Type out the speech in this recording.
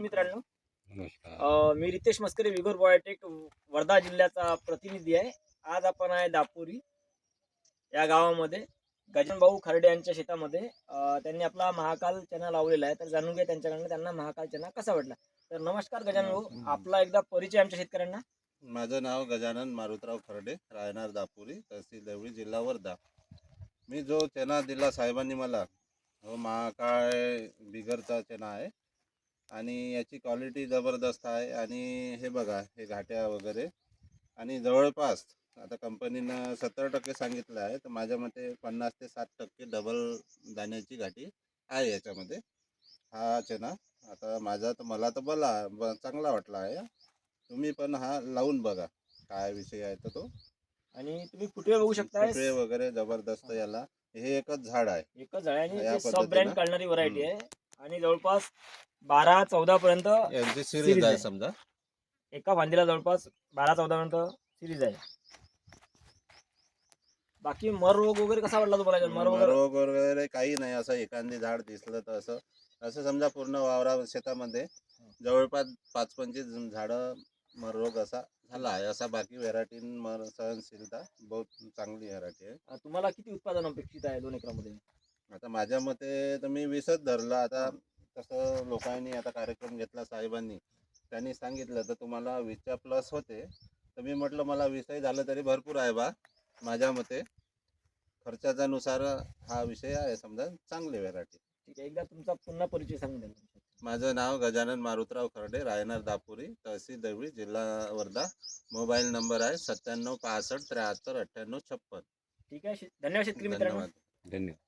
मित्रांनो. नमस्कार. मी रितेश मस्करे विगोर बायोटेक वर्धा जिल्ह्याचा प्रतिनिधी आहे. आज आपण आहे दापोरी या गावामध्ये. गजानन भाऊ खर्डे यांच्या शेतामध्ये त्यांनी आपला महाकाल चना लावलेला आहे. तर जाणून घ्या त्यांच्याकडनं त्यांना महाकाल चना कसा वाटला? तर नमस्कार गजानन भाऊ आपला एकदा परिचय आमच्या शेतकऱ्यांना. माझं नाव गजानन मारुतराव खर्डे राहणार दापुरी तहसील देवळी जिल्हा वर्धा. मी जो चना दिला साहेबांनी मला हो महाकाळ बिगरचा चना आहे. आणि याची क्वालिटी जबरदस्त आहे आणि हे बघा हे घाट्या वगैरे. आणि जवळपास आता कंपनीनं सत्तर टक्के सांगितलं आहे तर माझ्या मते पन्नास ते साठ टक्के डबल दाण्याची घाटी आहे याच्यामध्ये. हा चना आता माझा तर मला तर बला ब चांगला वाटला आहे. तुम्ही पण हा लावून बघा काय विषय आहे तर तो. आणि तुम्ही फुटवे बघू शकता फुटवे वगैरे जबरदस्त याला. हे एकच झाड आहे. एकच झाड आहे या सब पद्धतीनं. ब्रँड काढणारी व्हरायटी आहे. आणि जवळपास बारा चौदा पर्यंत यांची सिरीज आहे. समजा. एका फांदीला जवळपास बारा चौदा पर्यंत सिरीज आहे. बाकी मर रोग वगैरे कसा वाटला तुम्हाला? मर रोग वगैरे काही नाही. असं एखादी झाड दिसलं तर असं असं समजा पूर्ण वावरा शेतामध्ये जवळपास पाच पंचवीस झाडं मर रोग असा झाला आहे. असा बाकी व्हेरायटी मर सहनशीलता बहुत चांगली व्हेरायटी आहे. तुम्हाला किती उत्पादन अपेक्षित आहे दोन एकरामध्ये? आता माझ्या मते तर मी वीसच धरलं. आता तसं लोकांनी आता कार्यक्रम घेतला साहेबांनी. त्यांनी सांगितलं तर तुम्हाला वीसच्या प्लस होते. तर मी म्हटलं मला वीसही झालं तरी भरपूर आहे बा माझ्या मते. खर्चाच्या नुसार हा विषय आहे समजा चांगली व्हेरायटी ठीक आहे एकदा तुमचा पुन्हा परिचय सांगून द्या माझं नाव गजानन मारुतराव खर्डे रायनार दापुरी तहसील देवळी जिल्हा वर्धा. मोबाईल नंबर आहे सत्त्याण्णव पासष्ट त्र्याहत्तर अठ्ठ्याण्णव छप्पन. ठीक आहे धन्यवाद शेतकरी मित्रांनो. धन्यवाद. धन्यवाद.